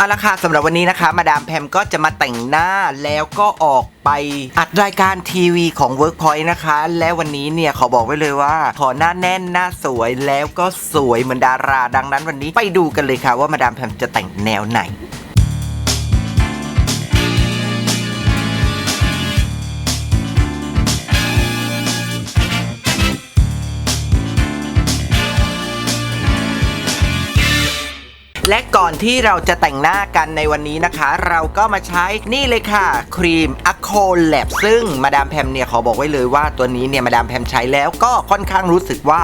เอาละค่ะสำหรับวันนี้นะคะ มาดามแพมก็จะมาแต่งหน้าแล้วก็ออกไปอัดรายการทีวีของ Workpoint นะคะ และวันนี้เนี่ยขอบอกไว้เลยว่า ขอหน้าแน่นหน้าสวยแล้วก็สวยเหมือนดารา ดังนั้นวันนี้ไปดูกันเลยค่ะว่ามาดามแพมจะแต่งแนวไหน และก่อนที่เราจะแต่งหน้ากันในวันนี้นะคะ เราก็มาใช้นี่เลยค่ะ ครีม a c o l a b ซึ่งมาดามแพมเนี่ยขอบอกไว้เลยว่าตัวนี้เนี่ยมาดามแพมใช้แล้วก็ค่อนข้างรู้สึกว่า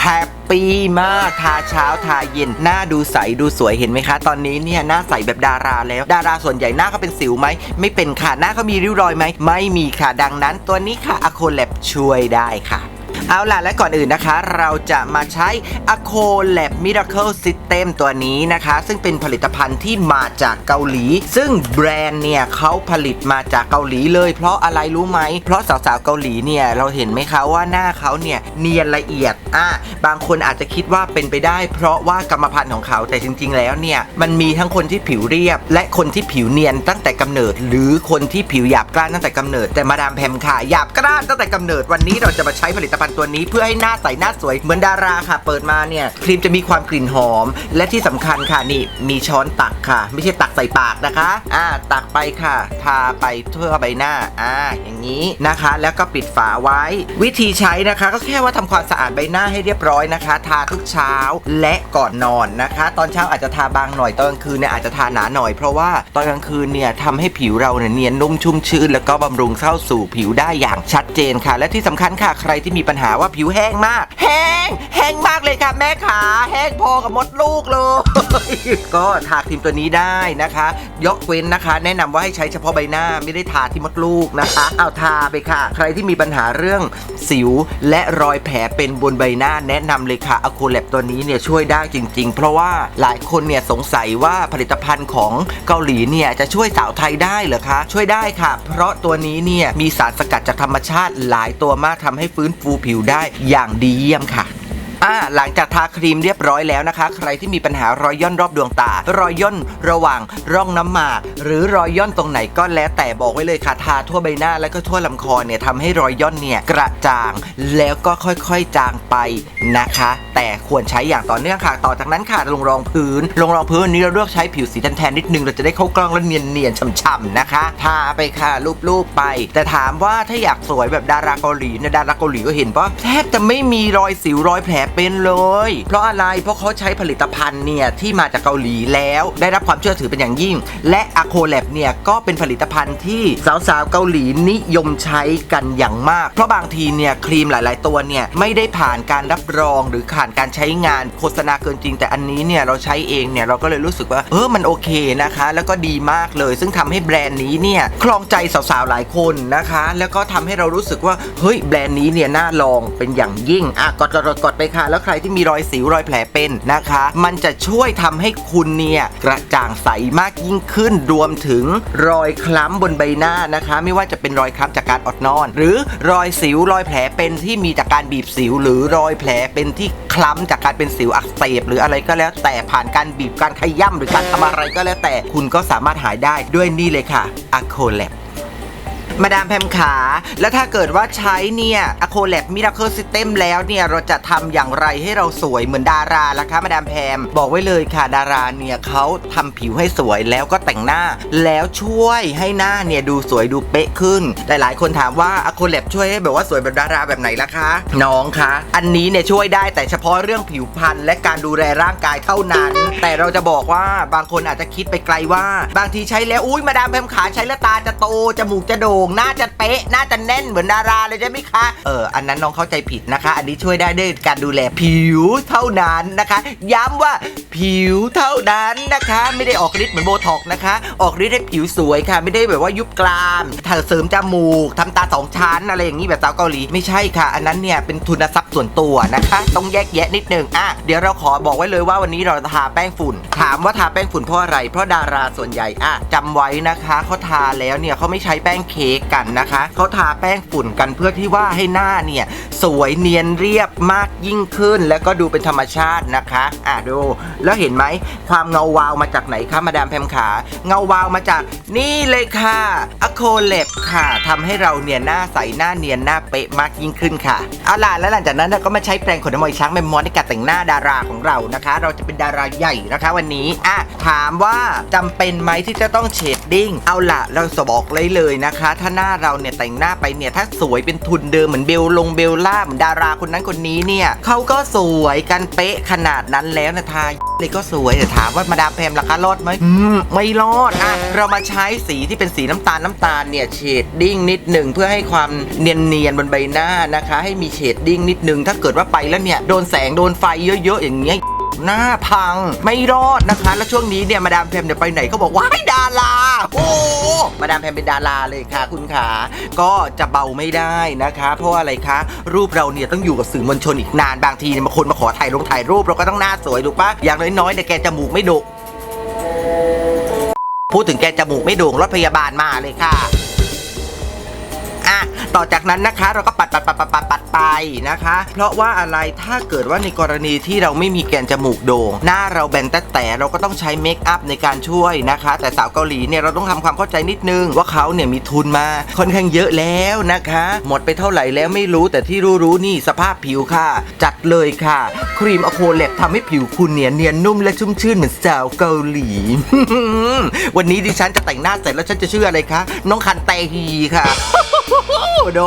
แฮปปี้มากทาเช้าทาเย็นหน้าดูใสดูสวยเห็นไหมคะ ตอนนี้เนี่ยหน้าใสแบบดาราแล้ว ดาราส่วนใหญ่หน้าเขาเป็นสิวไหม ไม่เป็นค่ะ หน้าเขามีริ้วรอยไหม ไม่มีค่ะ ดังนั้นตัวนี้ค่ะ a c o l a b ช่วยได้ค่ะ เอาล่ะและก่อนอื่นนะคะ เราจะมาใช้ a c o Lab Miracle System ตัวนี้นะคะ ซึ่งเป็นผลิตภัณฑ์ที่มาจากเกาหลี ซึ่งแบรนด์เนี่ยเขาผลิตมาจากเกาหลีเลย เพราะอะไรรู้ไหม เพราะสาวๆเกาหลีเนี่ย เราเห็นไหมคะว่าหน้าเขาเนี่ยเนียนละเอียดอะบางคนอาจจะคิดว่าเป็นไปได้ เพราะว่ากรรมพันธุ์ของเขาแต่จริง ๆ แล้วเนี่ยมันมีทั้งคนที่ผิวเรียบ และคนที่ผิวเนียนตั้งแต่กำเนิด หรือคนที่ผิวหยาบกร้านตั้งแต่กำเนิด แต่มาดามแพมค่ะหยาบกร้านตั้งแต่กำเนิดวันนี้เราจะมาใช้ผลิตภัณฑ์ตัวนี้เพื่อให้หน้าใสหน้าสวยเหมือนดาราค่ะ เปิดมาเนี่ยครีมจะมีความกลิ่นหอม และที่สำคัญค่ะนี่มีช้อนตักค่ะ ไม่ใช่ตักใส่ปากนะคะอ่าตักไปค่ะ ทาไปทั่วใบหน้าอ่าอย่างนี้นะคะ แล้วก็ปิดฝาไว้ วิธีใช้นะคะ ก็แค่ว่าทำความสะอาดใบหน้าให้เรียบร้อยนะคะ ทาทุกเช้าและก่อนนอนนะคะ ตอนเช้าอาจจะทาบางหน่อยตอนกลางคืนเนี่ยอาจจะทาหนาหน่อยเพราะว่าตอนกลางคืนเนี่ยทำให้ผิวเราเนี่ยเนียนนุ่มชุ่มชื้นแล้วก็บำรุงเข้าสู่ผิวได้อย่างชัดเจนค่ะ และที่สำคัญค่ะใครที่มีปัญหาว่าผิวแห้งมาก แห้ง แห้งมากเลยค่ะแม่ขาแห้งพอกับมดลูกเลย ก็ทาครีมตัวนี้ได้นะคะ ยกเว้นนะคะ แนะนำว่าให้ใช้เฉพาะใบหน้าไม่ได้ทาที่มดลูกนะคะ เอาทาไปค่ะ ใครที่มีปัญหาเรื่องสิวและรอยแผลเป็นบนใบหน้าแนะนำเลยค่ะอะโคแลบตัวนี้เนี่ยช่วยได้จริง ๆ เพราะว่าหลายคนเนี่ยสงสัยว่าผลิตภัณฑ์ของเกาหลีเนี่ยจะช่วยสาวไทยได้เหรอคะ ช่วยได้ค่ะ เพราะตัวนี้เนี่ยมีสารสกัดจากธรรมชาติหลายตัวมากทำให้ฟื้นฟูผิวได้อย่างดีเยี่ยมค่ะ อ่าหลังจากทาครีมเรียบร้อยแล้วนะคะ ใครที่มีปัญหารอยย่นรอบดวงตา รอยย่นระหว่างร่องน้ำหมาก หรือรอยย่นตรงไหนก็แล้วแต่บอกไว้เลยค่ะทาทั่วใบหน้าแล้วก็ทั่วลำคอเนี่ยทำให้รอยย่นเนี่ยกระจ่าง แล้วก็ค่อยๆจางไปนะคะ แต่ควรใช้อย่างต่อเนื่องค่ะ ต่อจากนั้นค่ะลงรองพื้น ลงรองพื้นนนี้เราเลือกใช้ผิวสีแทนๆนิดนึงเราจะได้เข้ากล้องแล้วเนียนๆฉ่ำๆนะคะทาไปค่ะรูปๆไป แต่ถามว่าถ้าอยากสวยแบบดาราเกาหลีเนี่ยดาราเกาหลีก็เห็นว่าแทบจะไม่มีรอยสิวรอยแผลเป็นเลย เพราะอะไรเพราะเขาใช้ผลิตภัณฑ์เนี่ยที่มาจากเกาหลีแล้ว ได้รับความเชื่อถือเป็นอย่างยิ่ง และอะโคแลบเนี่ยก็เป็นผลิตภัณฑ์ที่สาวๆเกาหลีนิยมใช้กันอย่างมาก เพราะบางทีเนี่ยครีมหลาย ๆ ตัวเนี่ยไม่ได้ผ่านการรับรองหรือผ่านการใช้งานโฆษณาเกินจริง แต่อันนี้เนี่ยเราใช้เองเนี่ยเราก็เลยรู้สึกว่าเออมันโอเคนะคะ แล้วก็ดีมากเลย ซึ่งทำให้แบรนด์นี้เนี่ยครองใจสาวๆหลายคนนะคะ แล้วก็ทำให้เรารู้สึกว่าเฮ้ยแบรนด์นี้เนี่ยน่าลองเป็นอย่างยิ่งอะกดกดกดไปค่ะแล้วใครที่มีรอยสิวรอยแผลเป็นนะคะ มันจะช่วยทำให้คุณเนี่ยกระจ่างใสมากยิ่งขึ้น รวมถึงรอยคล้ำบนใบหน้านะคะ ไม่ว่าจะเป็นรอยคล้ำจากการอดนอน หรือรอยสิวรอยแผลเป็นที่มีจากการบีบสิว หรือรอยแผลเป็นที่คล้ำจากการเป็นสิวอักเสบหรืออะไรก็แล้วแต่ผ่านการบีบการขย้ำหรือการทำอะไรก็แล้วแต่คุณก็สามารถหายได้ด้วยนี่เลยค่ะอะโคแลบ มาดามแพมขา แล้วถ้าเกิดว่าใช้เนี่ยอะโคแลบมิราเคิลซิสเต็มแล้วเนี่ย เราจะทำอย่างไรให้เราสวยเหมือนดาราล่ะคะมาดามแพม บอกไว้เลยค่ะ ดาราเนี่ยเขาทำผิวให้สวยแล้วก็แต่งหน้า แล้วช่วยให้หน้าเนี่ยดูสวยดูเป๊ะขึ้น หลายๆ คนถามว่าอะโคแลบช่วยให้แบบว่าสวยแบบดาราแบบไหนล่ะคะ น้องคะ อันนี้เนี่ยช่วยได้แต่เฉพาะเรื่องผิวพรรณและการดูแลร่างกายเท่านั้น แต่เราจะบอกว่าบางคนอาจจะคิดไปไกลว่า บางทีใช้แล้วอุ้ยมาดามแพมขาใช้แล้วตาจะโตจมูกจะโด่งน้าจะเป๊ะน้าจะแน่นเหมือนดาราเลยใช่ไหมคะ เอออันนั้นน้องเข้าใจผิดนะคะ อันนี้ช่วยได้ด้วยการดูแลผิวเท่านั้นนะคะ ย้ำว่าผิวเท่านั้นนะคะ ไม่ได้ออกฤทธิ์เหมือนโบท็อกซ์นะคะ ออกฤทธิ์ให้ผิวสวยค่ะ ไม่ได้แบบว่ายุบกรามเสริมจมูกทำตาสองชั้นอะไรอย่างนี้แบบสาวเกาหลีไม่ใช่ค่ะ อันนั้นเนี่ยเป็นทุนทรัพย์ส่วนตัวนะคะ ต้องแยกแยะนิดนึงอะเดี๋ยวเราขอบอกไว้เลยว่าวันนี้เราจะทาแป้งฝุ่น ถามว่าทาแป้งฝุ่นเพราะอะไร เพราะดาราส่วนใหญ่อะจำไว้นะคะเขาทาแล้วเนี่ยเขาไม่ใช้แป้งเคค้กกันนะคะเขาทาแป้งฝุ่นกันเพื่อที่ว่าให้หน้าเนี่ย สวยเนียนเรียบมากยิ่งขึ้น แล้วก็ดูเป็นธรรมชาตินะคะอะดู แล้วเห็นไหมความเงาวาวมาจากไหนคะมาดามแพมขาเงาวาวมาจากนี่เลยค่ะอะโคเลบค่ะทำให้เราเนี่ยหน้าใสหน้าเนียนหน้าเป๊ะมากยิ่งขึ้นค่ะเอาล่ะแล้วหลังจากนั้นก็มาใช้แปรงขนน้ำมอยช้างแมมมอสในการแต่งหน้าดาราของเรานะคะ เราจะเป็นดาราใหญ่นะคะวันนี้อะถามว่าจำเป็นไหมที่จะต้องเชดดิ้งเอาล่ะเราจะบอกเลยเลยนะคะถ้าหน้าเราเนี่ยแต่งหน้าไปเนี่ยถ้าสวยเป็นทุนเดิมเหมือนเบลลงเบลล่าเหมือนดาราคนนั้นคนนี้เนี่ยเขาก็สวยกันเป๊ะขนาดนั้นแล้วนะทายเลยก็สวยแต่ถามว่ามาดามแพมราคารอดไหมอืมไม่รอดอะเรามาใช้สีที่เป็นสีน้ำตาลน้ำตาลเนี่ยเชดดิ้งนิดหนึ่งเพื่อให้ความเนียนๆบนใบหน้านะคะ ให้มีเชดดิ้งนิดหนึ่งถ้าเกิดว่าไปแล้วเนี่ยโดนแสงโดนไฟเยอะๆอย่างเงี้ย หน้าพัง ไม่รอดนะคะ แล้วช่วงนี้เนี่ยมาดามแพมเนี่ยไปไหนก็บอกว่าให้ดาราโอ้มาดามแพมเป็นดาราเลยค่ะ คุณขาก็จะเบาไม่ได้นะคะ เพราะว่าอะไรคะ รูปเราเนี่ยต้องอยู่กับสื่อมวลชนอีกนานบางทีเนี่ยบางคนมาขอถ่ายลงถ่ายรูปเราก็ต้องหน้าสวยถูกปะอย่างน้อยๆเนี่ยแกจมูกไม่ดกพูดถึงแกจมูกไม่โด่งรถพยาบาลมาเลยค่ะ ต่อจากนั้นนะคะ เราก็ปัดปัดปัดปัดปัดปัดไปนะคะ เพราะว่าอะไรถ้าเกิดว่าในกรณีที่เราไม่มีแกนจมูกโด่งหน้าเราแบนแต่แต่เราก็ต้องใช้เมคอัพในการช่วยนะคะ แต่สาวเกาหลีเนี่ยเราต้องทำความเข้าใจนิดนึงว่าเขาเนี่ยมีทุนมาค่อนข้างเยอะแล้วนะคะ หมดไปเท่าไหร่แล้วไม่รู้แต่ที่รู้ๆนี่สภาพผิวค่ะ จัดเลยค่ะ ครีมอโคเลตทำให้ผิวคุณเนี่ยเนียนนุ่มและชุ่มชื่นเหมือนสาวเกาหลี วันนี้ดิฉันจะแต่งหน้าเสร็จแล้วฉันจะชื่ออะไรคะน้องคันเตฮีค่ะโด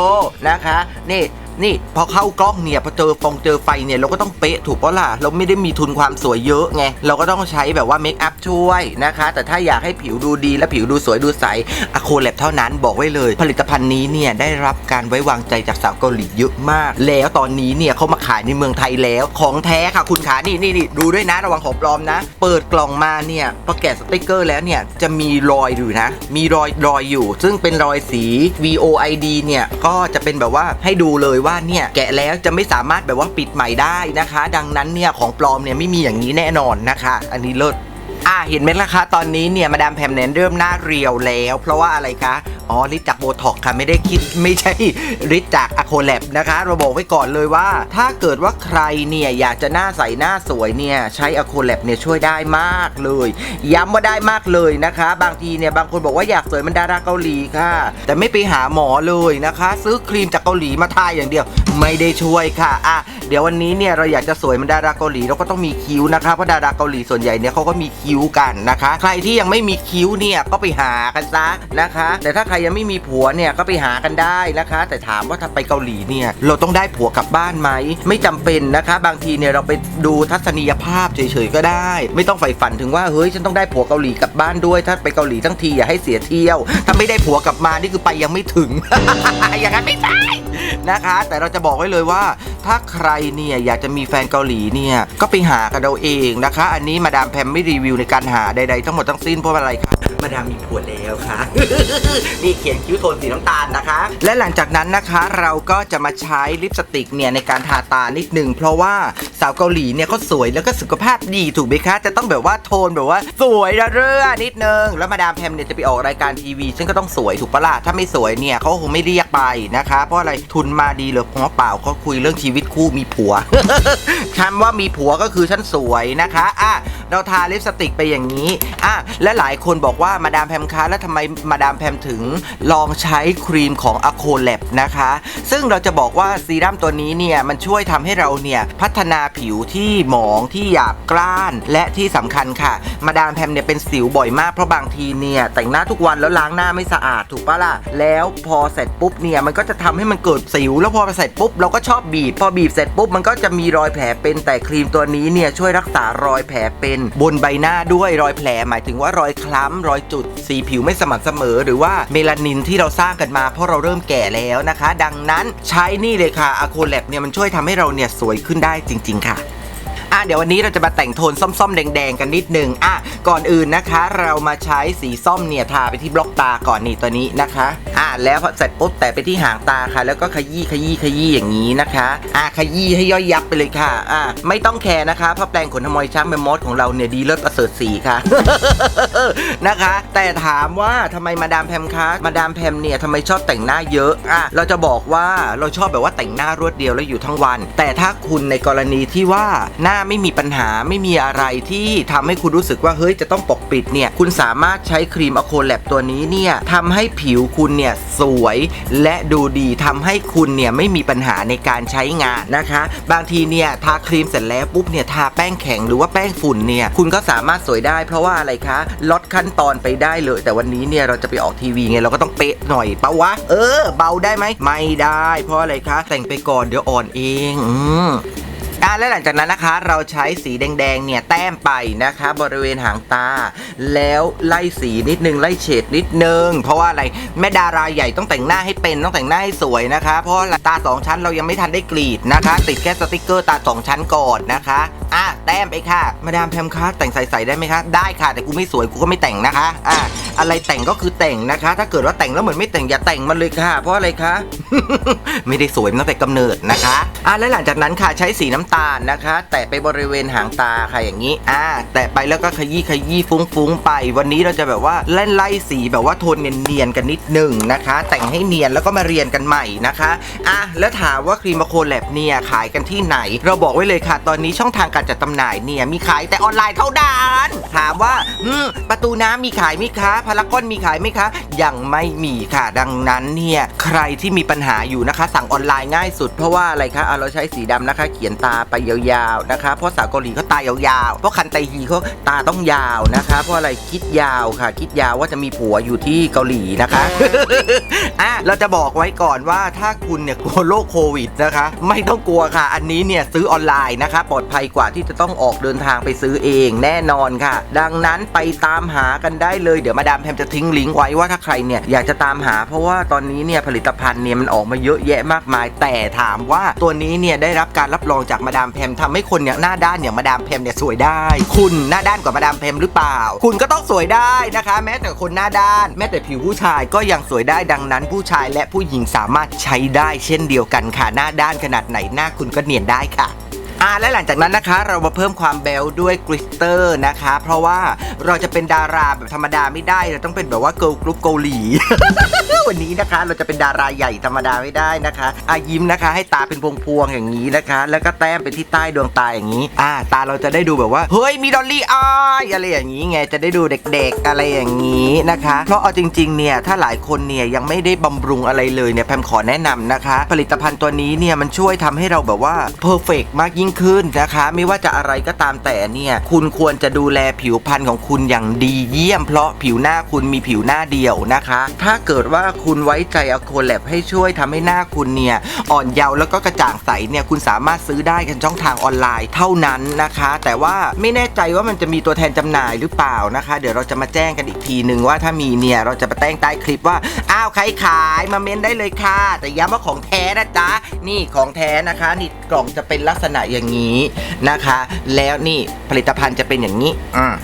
นะคะ นี่ นี่พอเข้ากล้องเนี่ยพอเจอฟองเจอไฟเนี่ยเราก็ต้องเป๊ะถูกปะล่ะเราไม่ได้มีทุนความสวยเยอะไงเราก็ต้องใช้แบบว่าเมคอัพช่วยนะคะ แต่ถ้าอยากให้ผิวดูดีและผิวดูสวยดูใสอะโคแลบเท่านั้นบอกไว้เลย ผลิตภัณฑ์นี้เนี่ยได้รับการไว้วางใจจากสาวเกาหลีเยอะมาก แล้วตอนนี้เนี่ยเขามาขายในเมืองไทยแล้วของแท้ค่ะคุณขานี่นี่นี่ดูด้วยนะระวังของปลอมนะ เปิดกล่องมาเนี่ยพอแกะสติกเกอร์แล้วเนี่ยจะมีรอยอยู่นะ มีรอยรอยอยู่ ซึ่งเป็นรอยสี VOID เนี่ยก็จะเป็นแบบว่าให้ดูเลยว่าเนี่ยแกะแล้วจะไม่สามารถแบบว่าปิดใหม่ได้นะคะ ดังนั้นเนี่ยของปลอมเนี่ยไม่มีอย่างนี้แน่นอนนะคะ อันนี้เลิศอะเห็นไหมล่ะคะตอนนี้เนี่ยมาดามแพมเนนเริ่มหน้าเรียวแล้ว เพราะว่าอะไรคะ อ๋อฤทธิ์จากโบท็อกค่ะไม่ได้คิดไม่ใช่ฤทธิ์จากอะโคแลบนะคะ เราบอกไว้ก่อนเลยว่า ถ้าเกิดว่าใครเนี่ยอยากจะหน้าใสหน้าสวยเนี่ยใช้อะโคแลบเนี่ยช่วยได้มากเลย ย้ำว่าได้มากเลยนะคะ บางทีเนี่ยบางคนบอกว่าอยากสวยมันดาราเกาหลีค่ะ แต่ไม่ไปหาหมอเลยนะคะ ซื้อครีมจากเกาหลีมาทาอย่างเดียว ไม่ได้ช่วยค่ะอะเดี๋ยววันนี้เนี่ยเราอยากจะสวยมันดาราเกาหลีเราก็ต้องมีคิ้วนะคะเพราะดาราเกาหลีส่วนใหญ่เนี่ยเขาก็มีคิ้วกันนะคะ ใครที่ยังไม่มีคิ้วเนี่ยก็ไปหากันซะนะคะ แต่ถ้าใครยังไม่มีผัวเนี่ยก็ไปหากันได้นะคะ แต่ถามว่าถ้าไปเกาหลีเนี่ยเราต้องได้ผัวกลับบ้านไหมไม่จำเป็นนะคะ บางทีเนี่ยเราไปดูทัศนียภาพเฉยๆก็ได้ ไม่ต้องใฝ่ฝันถึงว่าเฮ้ยฉันต้องได้ผัวเกาหลีกลับบ้านด้วย ถ้าไปเกาหลีทั้งทีอย่าให้เสียเที่ยว ถ้าไม่ได้ผัวกลับมานี่คือไปยังไม่ถึง อย่างนั้นไม่ได้นะคะ แต่เราจะบอกไว้เลยว่า ถ้าใครเนี่ยอยากจะมีแฟนเกาหลีเนี่ยก็ไปหากันเอาเองนะคะ อันนี้มาดามแพมไม่รีวิวในการหาใดๆทั้งหมดทั้งสิ้นเพราะอะไรคะมาดามมีผัวแล้วค่ะนี่เขียนคิ้วโทนสีน้ำตาลนะคะ และหลังจากนั้นนะคะเราก็จะมาใช้ลิปสติกเนี่ยในการทาตานิดนึงเพราะว่าสาวเกาหลีเนี่ยเขาสวยแล้วก็สุขภาพดีถูกไหมคะ จะต้องแบบว่าโทนแบบว่า สวยระเรื่อนิดนึง แล้วมาดามแพมเนี่ยจะไปออกรายการทีวีซึ่งก็ต้องสวยถูกปะล่ะถ้าไม่สวยเนี่ยเขาคงไม่เรียกไปนะคะ เพราะอะไรทุนมาดีเหรือเพราะเปล่าเขาคุยเรื่องชีวิตคู่มีผัวคำว่ามีผัวก็คือฉันสวยนะคะอะเราทาลิปสติกไปอย่างนี้อะและหลายคนบอกว่ามาดามแพมคะแล้วทำไมมาดามแพมถึงลองใช้ครีมของ a c o l a b นะคะ ซึ่งเราจะบอกว่าซีรั่มตัวนี้เนี่ย มันช่วยทำให้เราเนี่ย พัฒนาผิวที่หมองที่หยาบกร้าน และที่สำคัญค่ะ มาดามแพมเนี่ยเป็นสิวบ่อยมาก เพราะบางทีเนี่ย แต่งหน้าทุกวันแล้วล้างหน้าไม่สะอาดถูกปะล่ะ แล้วพอเสร็จปุ๊บเนี่ย มันก็จะทำให้มันเกิดสิว แล้วพอเสร็จปุ๊บเราก็ชอบบีบ พอบีบเสร็จปุ๊บมันก็จะมีรอยแผลเป็นแต่ครีมตัวนี้เนี่ยช่วยรักษารอยแผลเป็น บนใบหน้าด้วยรอยแผลหมายถึงว่ารอยคล้ำรอยจุดสีผิวไม่สม่ำเสมอหรือว่าเมลานินที่เราสร้างกันมาเพราะเราเริ่มแก่แล้วนะคะ ดังนั้นใช้นี่เลยค่ะอะโคแลบเนี่ยมันช่วยทำให้เราเนี่ยสวยขึ้นได้จริง ๆ ค่ะ อะเดี๋ยววันนี้เราจะมาแต่งโทนส้มๆ แดงๆ กันนิดนึงอะก่อนอื่นนะคะ เรามาใช้สีส้มเนี่ยทาไปที่บล็อกตาก่อนนี่ตัวนี้นะคะอะแล้วพอเสร็จปุ๊บแตะไปที่หางตาค่ะ แล้วก็ขยี้ขยี้ขยี้อย่างนี้นะคะอะขยี้ให้ย่อยยับไปเลยค่ะอะไม่ต้องแคร์นะคะเพราะแปรงขนทมอยช้างแมมมอสของเราเนี่ยดีเลิศประเสริฐสีค่ะนะคะ แต่ถามว่าทำไมมาดามแพมคะมาดามแพมเนี่ยทำไมชอบแต่งหน้าเยอะอะเราจะบอกว่าเราชอบแบบว่าแต่งหน้ารวดเดียวแล้วอยู่ทั้งวัน แต่ถ้าคุณในกรณีที่ว่าหน้าไม่มีปัญหาไม่มีอะไรที่ทำให้คุณรู้สึกว่าเฮ้ยจะต้องปกปิดเนี่ยคุณสามารถใช้ครีมอะโคแลบตัวนี้เนี่ยทำให้ผิวคุณเนี่ยสวยและดูดีทำให้คุณเนี่ยไม่มีปัญหาในการใช้งานนะคะ บางทีเนี่ยทาครีมเสร็จแล้วปุ๊บเนี่ยทาแป้งแข็งหรือว่าแป้งฝุ่นเนี่ยคุณก็สามารถสวยได้เพราะว่าอะไรคะลดขั้นตอนไปได้เลย แต่วันนี้เนี่ยเราจะไปออกทีวีไงเราก็ต้องเป๊ะหน่อยปะวะเออ เบาได้ไหมไม่ได้ เพราะอะไรคะแต่งไปก่อนเดี๋ยวอ่อนเอง อืม อะและหลังจากนั้นนะคะเราใช้สีแดงๆเนี่ยแต้มไปนะคะบริเวณหางตา แล้วไล่สีนิดนึงไล่เฉดนิดนึง เพราะว่าอะไรแม่ดาราใหญ่ต้องแต่งหน้าให้เป็นต้องแต่งหน้าให้สวยนะคะ เพราะตาสองชั้นเรายังไม่ทันได้กรีดนะคะ ติดแค่สติกเกอร์ตาสองชั้นก่อนนะคะอะแต้มไปค่ะ มาดามแพมคะแต่งใสๆได้ไหมคะได้ค่ะแต่กูไม่สวยกูก็ไม่แต่งนะคะอะ อะไรแต่งก็คือแต่งนะคะ ถ้าเกิดว่าแต่งแล้วเหมือนไม่แต่งอย่าแต่งมันเลยค่ะ เพราะอะไรคะ ไม่ได้สวยตั้งแต่กำเนิดนะคะอะและหลังจากนั้นค่ะใช้สีน้ำตาลนะคะ แตะไปบริเวณหางตาค่ะอย่างนี้อ่าแตะไปแล้วก็ขยี้ขยี้ฟุ้งๆไป วันนี้เราจะแบบว่าเล่นไล่สีแบบว่าโทนเนียนๆกันนิดหนึ่งนะคะ แต่งให้เนียนแล้วก็มาเรียนกันใหม่นะคะอะแล้วถามว่าครีมมาโคแลบเนี่ยขายกันที่ไหน เราบอกไว้เลยค่ะ ตอนนี้ช่องทางการจัดจำหน่ายเนี่ยมีขายแต่ออนไลน์เท่านั้นถามว่า อืมประตูน้ำมีขายไหมคะพารากอนมีขายไหมคะ ยังไม่มีค่ะ ดังนั้นเนี่ยใครที่มีปัญหาอยู่นะคะ สั่งออนไลน์ง่ายสุดเพราะว่าอะไรคะเราใช้สีดำนะคะ เขียนตาไปยาวๆนะคะ เพราะสาวเกาหลีเขาตายาวๆเพราะคันไตฮีเขาตาต้องยาวนะคะ เพราะอะไรคิดยาวค่ะ คิดยาวว่าจะมีผัวอยู่ที่เกาหลีนะคะอะเราจะบอกไว้ก่อนว่าถ้าคุณเนี่ยกลัวโรคโควิดนะคะ ไม่ต้องกลัวค่ะ อันนี้เนี่ยซื้อออนไลน์นะคะ ปลอดภัยกว่าที่จะต้องออกเดินทางไปซื้อเองแน่นอนค่ะ ดังนั้นไปตามหากันได้เลยเดี๋ยวมาดามแพมจะทิ้งลิงก์ไว้ว่าถ้าใครเนี่ยอยากจะตามหา เพราะว่าตอนนี้เนี่ยผลิตภัณฑ์เนี่ยมันออกมาเยอะแยะมากมาย แต่ถามว่าตัวนี้เนี่ยได้รับการรับรองจากมาดามแพมทำให้คนเนี่ยหน้าด้านอย่างมาดามแพมเนี่ยสวยได้ คุณหน้าด้านกว่ามาดามแพมหรือเปล่า คุณก็ต้องสวยได้นะคะ แม้แต่คนหน้าด้าน แม้แต่ผิวผู้ชายก็ยังสวยได้ดังนั้น ผู้ชายและผู้หญิงสามารถใช้ได้เช่นเดียวกันค่ะหน้าด้านขนาดไหนหน้าคุณก็เนียนได้ค่ะ อ่าและหลังจากนั้นนะคะ เรามาเพิ่มความแบลด้วยกริตเตอร์นะคะ เพราะว่าเราจะเป็นดาราแบบธรรมดาไม่ได้ เราต้องเป็นแบบว่าเกิร์ลกรุ๊ปเกาหลี วันนี้นะคะ เราจะเป็นดาราใหญ่ธรรมดาไม่ได้นะคะอายิ้มนะคะ ให้ตาเป็นพวงๆอย่างนี้นะคะ แล้วก็แต้มไปที่ใต้ดวงตาอย่างนี้ อ่า ตาเราจะได้ดูแบบว่าเฮ้ยมีดอลลี่อายอะไรอย่างนี้ไงจะได้ดูเด็กๆ อะไรอย่างนี้นะคะ เพราะเอาจริงๆเนี่ยถ้าหลายคนเนี่ยยังไม่ได้บำรุงอะไรเลยเนี่ยแพมขอแนะนำนะคะ ผลิตภัณฑ์ตัวนี้เนี่ยมันช่วยทำให้เราแบบว่าเพอร์เฟกมากยิ่งขึ้นนะคะ ไม่ว่าจะอะไรก็ตามแต่เนี่ยคุณควรจะดูแลผิวพรรณของคุณอย่างดีเยี่ยม เพราะผิวหน้าคุณมีผิวหน้าเดียวนะคะ ถ้าเกิดว่าคุณไว้ใจอโคแลบให้ช่วยทำให้หน้าคุณเนี่ยอ่อนเยาว์แล้วก็กระจ่างใสเนี่ยคุณสามารถซื้อได้กันช่องทางออนไลน์เท่านั้นนะคะ แต่ว่าไม่แน่ใจว่ามันจะมีตัวแทนจำหน่ายหรือเปล่านะคะ เดี๋ยวเราจะมาแจ้งกันอีกทีหนึ่งว่าถ้ามีเนี่ยเราจะมาแจ้งใต้คลิปว่าอ้าวใครขายมาเมนได้เลยค่ะ แต่ย้ำว่าของแท้นะจ๊ะนี่ของแท้นะคะนี่กล่องจะเป็นลักษณะอย่างนี้นะคะ แล้วนี่ผลิตภัณฑ์จะเป็นอย่างนี้อืม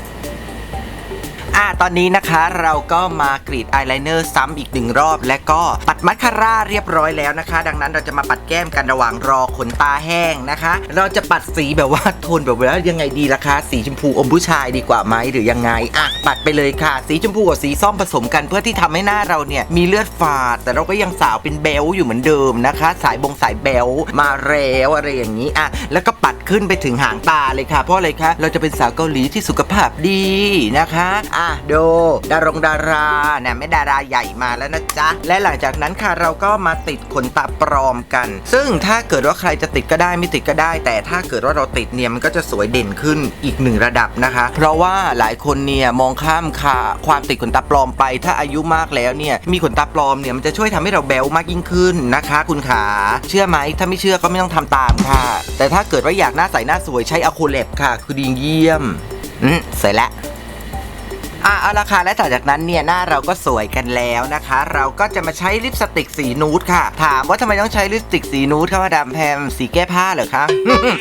อะตอนนี้นะคะเราก็มากรีดอายไลเนอร์ซ้ำอีกหนึ่งรอบ และก็ปัดมัสคาร่าเรียบร้อยแล้วนะคะ ดังนั้นเราจะมาปัดแก้มกันระหว่างรอขนตาแห้งนะคะ เราจะปัดสีแบบว่าโทนแบบว่ายังไงดีล่ะคะ สีชมพูอมผู้ชายดีกว่าไหมหรือยังไงอะปัดไปเลยค่ะ สีชมพูกับสีส้มผสมกันเพื่อที่ทำให้หน้าเราเนี่ยมีเลือดฝาด แต่เราก็ยังสาวเป็นเบลอยู่เหมือนเดิมนะคะ สายบงสายเบลมาแล้วอะไรอย่างนี้อะแล้วก็ปัดขึ้นไปถึงหางตาเลยค่ะ เพราะอะไรคะเราจะเป็นสาวเกาหลีที่สุขภาพดีนะคะอะดูดารงดาราเนี่ยไม่ดาราใหญ่มาแล้วนะจ๊ะ และหลังจากนั้นค่ะเราก็มาติดขนตาปลอมกัน ซึ่งถ้าเกิดว่าใครจะติดก็ได้ไม่ติดก็ได้ แต่ถ้าเกิดว่าเราติดเนี่ยมันก็จะสวยเด่นขึ้นอีกหนึ่งระดับนะคะ เพราะว่าหลายคนเนี่ยมองข้ามค่ะความติดขนตาปลอมไป ถ้าอายุมากแล้วเนี่ยมีขนตาปลอมเนี่ยมันจะช่วยทำให้เราแบลมากยิ่งขึ้นนะคะ คุณขาเชื่อไหมถ้าไม่เชื่อก็ไม่ต้องทำตามค่ะ แต่ถ้าเกิดว่าอยากหน้าใสหน้าสวยใช้อะคูเล็บค่ะ คือดีเยี่ยมอืมเสร็จแล้ว อะเอาละค่ะและต่อจากนั้นเนี่ยหน้าเราก็สวยกันแล้วนะคะ เราก็จะมาใช้ลิปสติกสีนูดค่ะ ถามว่าทำไมต้องใช้ลิปสติกสีนูดคะมาดามแพมสีแก้ผ้าเหรอคะ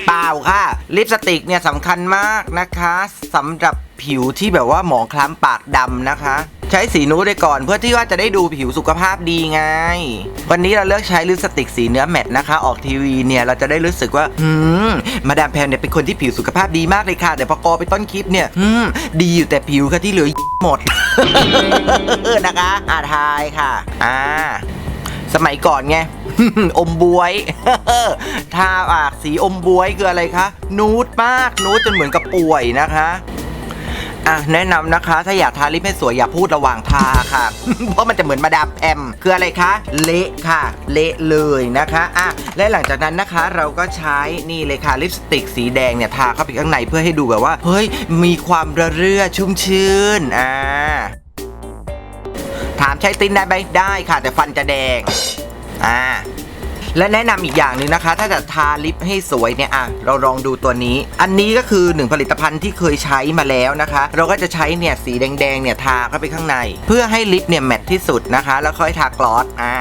เปล่าค่ะ ลิปสติกเนี่ยสำคัญมากนะคะสำหรับผิวที่แบบว่าหมองคล้ำปากดำนะคะ ใช้สีนู้ดไปก่อนเพื่อที่ว่าจะได้ดูผิวสุขภาพดีไง วันนี้เราเลือกใช้ลิปสติกสีเนื้อแมตนะคะ ออกทีวีเนี่ยเราจะได้รู้สึกว่าหืมมาดามแพมเนี่ยเป็นคนที่ผิวสุขภาพดีมากเลยค่ะ แต่พอกอไปต้นคลิปเนี่ยหืมดีอยู่แต่ผิวค่ะที่เหลือหมดนะคะอาทายค่ะ อ่า สมัยก่อนไง อมบวยทาปากสีอมบวยคืออะไรคะ นูดมาก นูดจนเหมือนกับป่วยนะคะ อะแนะนำนะคะ ถ้าอยากทาลิปให้สวยอย่าพูดระหว่างทาค่ะ เพราะมันจะเหมือนมาดามแอมคืออะไรคะ เละค่ะ เละเลยนะคะอะและหลังจากนั้นนะคะเราก็ใช้นี่เลยค่ะลิปสติกสีแดงเนี่ยทาเข้าไปข้างในเพื่อให้ดูแบบว่าเฮ้ยมีความระเรื่อชุ่มชื่นอ่าถามใช้ติ้นได้ไหมได้ค่ะ แต่ฟันจะแดงอ่า และแนะนำอีกอย่างหนึ่งนะคะ ถ้าจะทาลิปให้สวยเนี่ยอะเราลองดูตัวนี้ อันนี้ก็คือหนึ่งผลิตภัณฑ์ที่เคยใช้มาแล้วนะคะ เราก็จะใช้เนี่ยสีแดงๆเนี่ยทาเข้าไปข้างใน เพื่อให้ลิปเนี่ยแมทที่สุดนะคะ แล้วค่อยทากลอสอ่า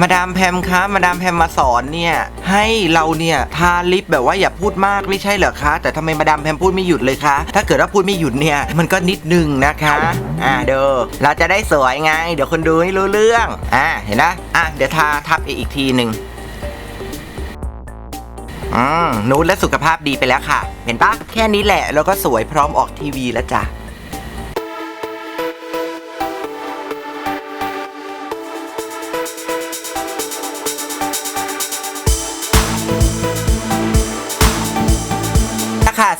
มาดามแพมคะมาดามแพมมาสอนเนี่ยให้เราเนี่ยทาลิปแบบว่าอย่าพูดมากไม่ใช่เหรอคะ แต่ทำไมมาดามแพมพูดไม่หยุดเลยคะ ถ้าเกิดว่าพูดไม่หยุดเนี่ยมันก็นิดนึงนะคะ อ่าเด้อเราจะได้สวยไง เดี๋ยวคนดูไม่รู้เรื่อง อ่าเห็นนะอะเดี๋ยวทาทับอีกทีหนึ่งอืมนูดและสุขภาพดีไปแล้วค่ะ เห็นปะแค่นี้แหละแล้วก็สวยพร้อมออกทีวีแล้วจ้ะ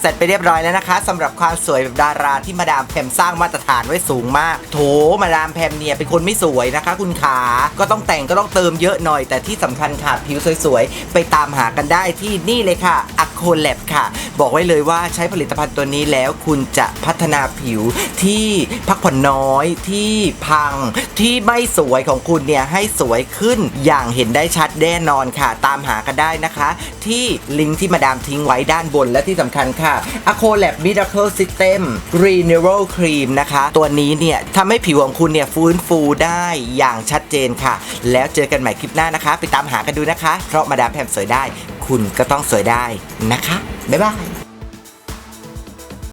เสร็จไปเรียบร้อยแล้วนะคะสำหรับความสวยแบบดาราที่มาดามแพมสร้างมาตรฐานไว้สูงมาก โถมาดามแพมเนี่ยเป็นคนไม่สวยนะคะ คุณขา ก็ต้องแต่งก็ต้องเติมเยอะหน่อย แต่ที่สำคัญค่ะผิวสวยๆ ไปตามหากันได้ที่นี่เลยค่ะอ c โคแลบค่ะ บอกไว้เลยว่าใช้ผลิตภัณฑ์ตัวนี้แล้วคุณจะพัฒนาผิวที่พักผ่อนน้อยที่พังที่ไม่สวยของคุณเนี่ยให้สวยขึ้นอย่างเห็นได้ชัดแน่นอนค่ะ ตามหากันได้นะคะ ที่ลิงก์ที่มาดามทิ้งไว้ด้านบนและที่สำคัญค่ะค่ะ a c o l a b Miracle System Renewal Cream นะคะ ตัวนี้เนี่ยทำให้ผิวของคุณเนี่ยฟื้นฟูได้อย่างชัดเจนค่ะ แล้วเจอกันใหม่คลิปหน้านะคะ ไปตามหากันดูนะคะ เพราะมาดามแพมสวยได้ คุณก็ต้องสวยได้นะคะ บ๊ายบาย